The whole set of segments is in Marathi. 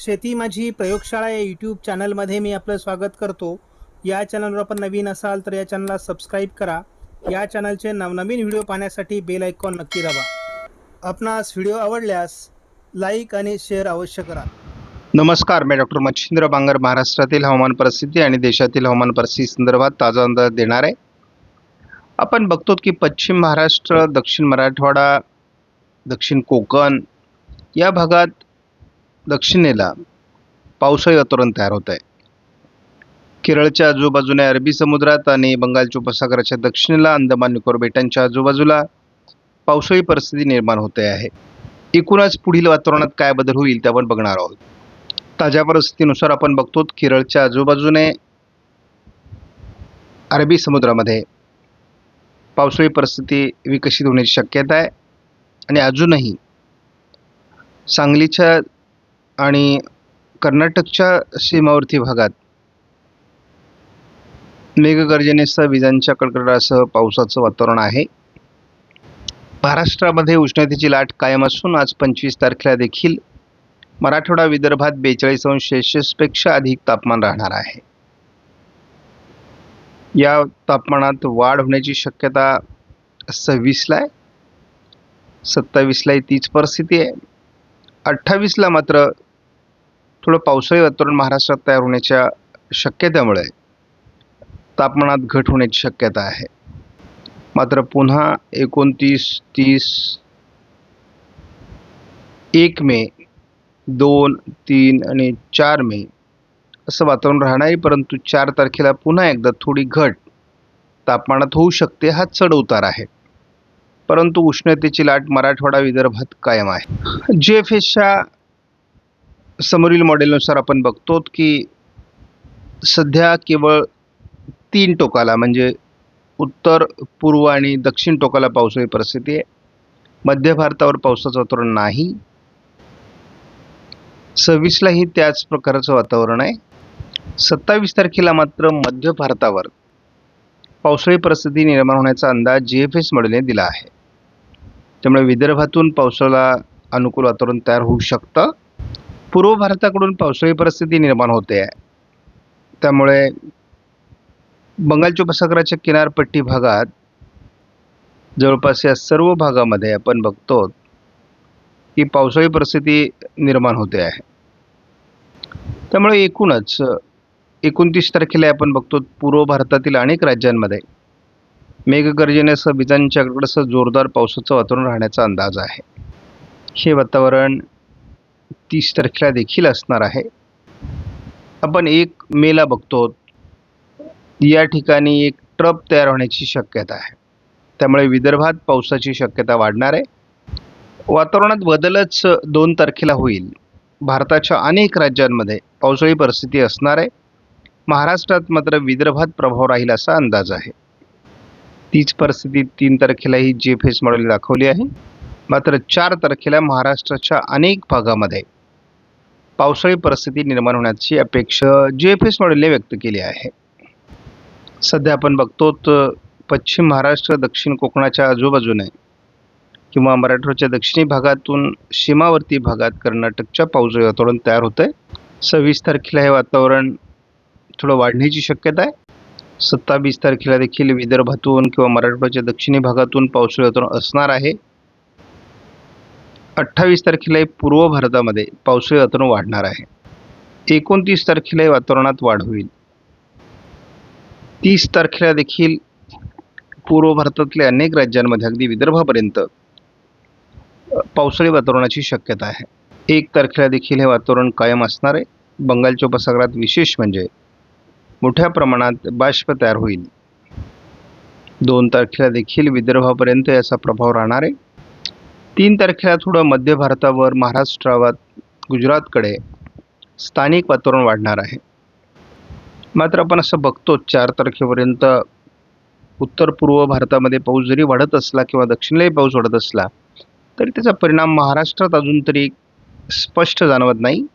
शेती माझी प्रयोगशाळा या यूट्यूब चॅनलमध्ये मी आपलं स्वागत करतो. या चॅनलवर आपण नवीन असाल तर या चॅनलला सबस्क्राईब करा. या चॅनलचे नवनवीन व्हिडिओ पाहण्यासाठी बेल आयकॉन नक्की दाबा. आपणास व्हिडिओ आवडल्यास लाईक आणि शेअर अवश्य करा. नमस्कार मी डॉक्टर मच्छिंद्र बांगर महाराष्ट्रातील हवामान परिस्थिती आणि देशातील हवामान परिस्थिती संदर्भात ताजा अंदाज देणार आहे. आपण बघतो की पश्चिम महाराष्ट्र दक्षिण मराठवाडा दक्षिण कोकण या भागात दक्षिणेला पावसाळी वातावरण तयार होत आहे केरळच्या आजूबाजूने अरबी समुद्रात आणि बंगालच्या उपसागराच्या दक्षिणेला अंदमान निकोबार बेटांच्या आजूबाजूला पावसाळी परिस्थिती निर्माण होते आहे. एकूणच पुढील वातावरणात काय बदल होईल ते आपण बघणार आहोत. ताज्या परिस्थितीनुसार आपण बघतो केरळच्या आजूबाजूने अरबी समुद्रामध्ये पावसाळी परिस्थिती विकसित होण्याची शक्यता आहे. आणि अजूनही सांगलीच्या आणि कर्नाटकच्या सीमावर्ती भागात मेघगर्जनेसह विजांच्या कडकडाटासह पावसाचं वातावरण आहे. महाराष्ट्रामध्ये उष्णतेची लाट कायम असून आज पंचवीस तारखेला देखील मराठवाडा विदर्भात बेचाळीस अंश सेल्सिअसपेक्षा अधिक तापमान राहणार आहे. या तापमानात वाढ होण्याची शक्यता सव्वीसला आहे. सत्तावीसलाही तीच परिस्थिती आहे. अठ्ठावीसला मात्र थोडं पावसाळी वातावरण महाराष्ट्रात तयार होण्याच्या शक्यतेमुळे तापमानात घट होण्याची शक्यता आहे. मात्र पुन्हा एकोणतीस तीस एक मे दोन तीन आणि चार मे असं वातावरण राहणार आहे परंतु चार तारखेला पुन्हा एकदा थोडी घट तापमानात होऊ शकते हा चढ उतार आहे. परंतु उष्णतेची लाट मराठवाडा विदर्भात कायम आहे. जी एफ एसच्या समोरील मॉडेलनुसार आपण बघतो की सध्या केवळ तीन टोकाला म्हणजे उत्तर पूर्व आणि दक्षिण टोकाला पावसाळी परिस्थिती आहे. मध्य भारतावर पावसाचं वातावरण नाही. सव्वीसलाही त्याच प्रकारचं वातावरण आहे. सत्तावीस तारखेला मात्र मध्य भारतावर पावसाळी परिस्थिती निर्माण होण्याचा अंदाज जी एफ एस मॉडेलने दिला आहे. त्यामुळे विदर्भातून पावसाला अनुकूल वातावरण तयार होऊ शकतं. पूर्व भारताकडून पावसाळी परिस्थिती निर्माण होते आहे. त्यामुळे बंगालच्या उपसागराच्या किनारपट्टी भागात जवळपास या सर्व भागामध्ये आपण बघतो की पावसाळी परिस्थिती निर्माण होते आहे. त्यामुळे एकूणच एकोणतीस तारखेला आपण बघतो पूर्व भारतातील अनेक राज्यांमध्ये मेघगर्जनेसह विजांच्या कडकडसह जोरदार पावसाचं वातावरण राहण्याचा अंदाज आहे. हे वातावरण तीस तारखेला देखील असणार आहे. आपण एक मेला बघतो. या ठिकाणी एक ट्रप तयार होण्याची शक्यता आहे. त्यामुळे विदर्भात पावसाची शक्यता वाढणार आहे. वातावरणात बदलच दोन तारखेला होईल. भारताच्या अनेक राज्यांमध्ये पावसाळी परिस्थिती असणार आहे. महाराष्ट्रात मात्र विदर्भात प्रभाव राहील असा अंदाज आहे. तीच परिस्थिती तीन तारखेलाही जे फेस मॉडेल दाखवली आहे. मात्र चार तारखेला महाराष्ट्राच्या अनेक भागामध्ये पावसाळी परिस्थिती निर्माण होण्याची अपेक्षा जी एफ एस मॉडेलने व्यक्त केली आहे. सध्या आपण बघतो तर पश्चिम महाराष्ट्र दक्षिण कोकणाच्या आजूबाजूने किंवा मराठवाड्याच्या दक्षिणी भागातून सीमावर्ती भागात कर्नाटकच्या पावसाळी वातावरण तयार होतं आहे सव्वीस तारखेला हे वातावरण थोडं वाढण्याची शक्यता आहे. सत्तावीस तारखेला देखील विदर्भातून किंवा मराठवाड्याच्या दक्षिणी भागातून पावसाळी वातावरण असणार आहे. अठ्ठावीस तारखेलाही पूर्व भारतामध्ये पावसाळी वातावरण वाढणार आहे. एकोणतीस तारखेलाही वातावरणात वाढ होईल. तीस तारखेला देखील पूर्व भारतातल्या अनेक राज्यांमध्ये अगदी विदर्भापर्यंत पावसाळी वातावरणाची शक्यता आहे. एक तारखेला देखील हे वातावरण कायम असणार आहे. बंगालच्या उपसागरात विशेष म्हणजे मोठ्या प्रमाणात बाष्प तयार होईल. दोन तारखेला देखील विदर्भापर्यंत याचा प्रभाव राहणार आहे. तीन तारखेला थोडं मध्य भारतावर महाराष्ट्रावर गुजरातकडे स्थानिक वातावरण वाढणार आहे. मात्र आपण असं बघतो चार तारखेपर्यंत उत्तर पूर्व भारतामध्ये पाऊस जरी वाढत असला किंवा दक्षिणेलाही पाऊस वाढत असला तरी त्याचा परिणाम महाराष्ट्रात अजून तरी स्पष्ट जाणवत नाही.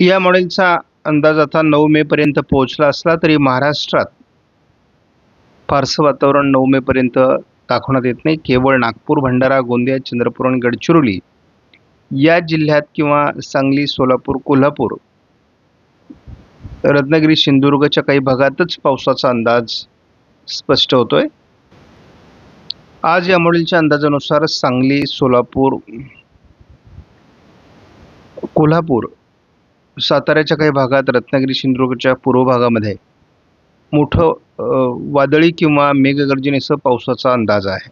या मॉडेलचा अंदाज आता नऊ मेपर्यंत पोहोचला असला तरी महाराष्ट्रात फारसं वातावरण नऊ मेपर्यंत दाखवण्यात येत नाही. केवळ नागपूर भंडारा गोंदिया चंद्रपूर आणि गडचिरोली या जिल्ह्यात किंवा सांगली सोलापूर कोल्हापूर रत्नागिरी सिंधुदुर्गच्या काही भागातच पावसाचा अंदाज स्पष्ट होतोय. आज या मॉडेलच्या अंदाजानुसार सांगली सोलापूर कोल्हापूर साताऱ्याच्या काही भागात रत्नागिरी सिंधुदुर्गच्या पूर्व भागामध्ये मोठं वादळी किंवा मेघगर्जनेसह पावसाचा अंदाज आहे.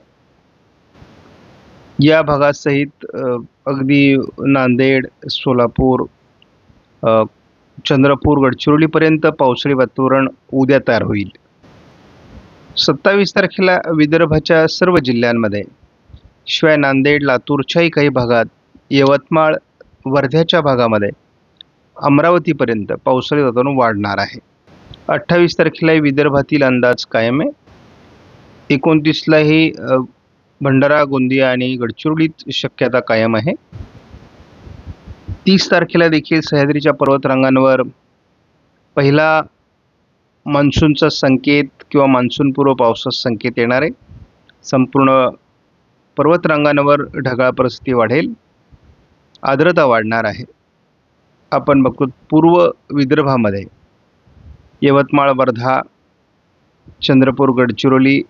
या भागासहित अगदी नांदेड सोलापूर चंद्रपूर गडचिरोलीपर्यंत पावसाळी वातावरण उद्या तयार होईल. सत्तावीस तारखेला विदर्भाच्या सर्व जिल्ह्यांमध्ये शिवाय नांदेड लातूरच्याही काही भागात यवतमाळ वर्ध्याच्या भागामध्ये अमरावतीपर्यंत पावसाळी वातावरण वाढणार आहे. अठ्ठावीस तारखेलाही विदर्भातील अंदाज कायम आहे. एकोणतीसलाही भंडारा गोंदिया आणि गडचिरोलीत शक्यता कायम आहे. तीस तारखेला देखील सह्याद्रीच्या पर्वतरांगांवर पहिला मान्सूनचा संकेत किंवा मान्सूनपूर्व पावसाचा संकेत येणार आहे. संपूर्ण पर्वतरांगांवर ढगाळ परिस्थिती वाढेल. आर्द्रता वाढणार आहे. आपण बघतो पूर्व विदर्भामध्ये यवतमाळ वर्धा चंद्रपूर गडचिरोली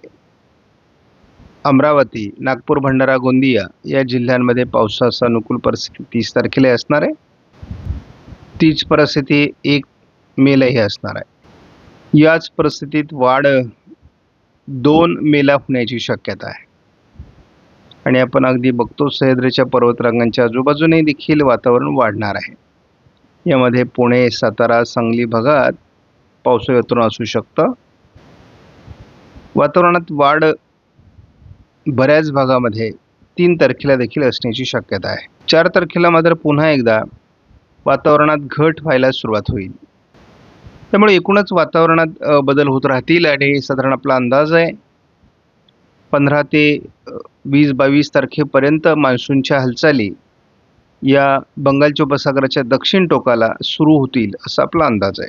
अमरावती नागपूर भंडारा गोंदिया या जिल्ह्यांमध्ये पावसाचा अनुकूल परिस्थिती तीस तारखेला असणार आहे. तीच परिस्थिती एक मेलाही असणार आहे. याच परिस्थितीत वाढ दोन मेला होण्याची शक्यता आहे. आणि आपण अगदी बघतो सह्याद्रीच्या पर्वतरांगांच्या आजूबाजूने देखील वातावरण वाढणार आहे. यामध्ये पुणे सातारा सांगली भागात पावसाळी वातावरण असू शकतं. वातावरणात वाढ बऱ्याच भागामध्ये तीन तारखेला देखील असण्याची शक्यता आहे. चार तारखेला मात्र पुन्हा एकदा वातावरणात घट व्हायला सुरुवात होईल. त्यामुळे एकूणच वातावरणात बदल होत राहतील आणि साधारण आपला अंदाज आहे. पंधरा ते वीस बावीस तारखेपर्यंत मान्सूनच्या हालचाली या बंगालच्या उपसागराच्या दक्षिण टोकाला सुरू होतील असा आपला अंदाज आहे.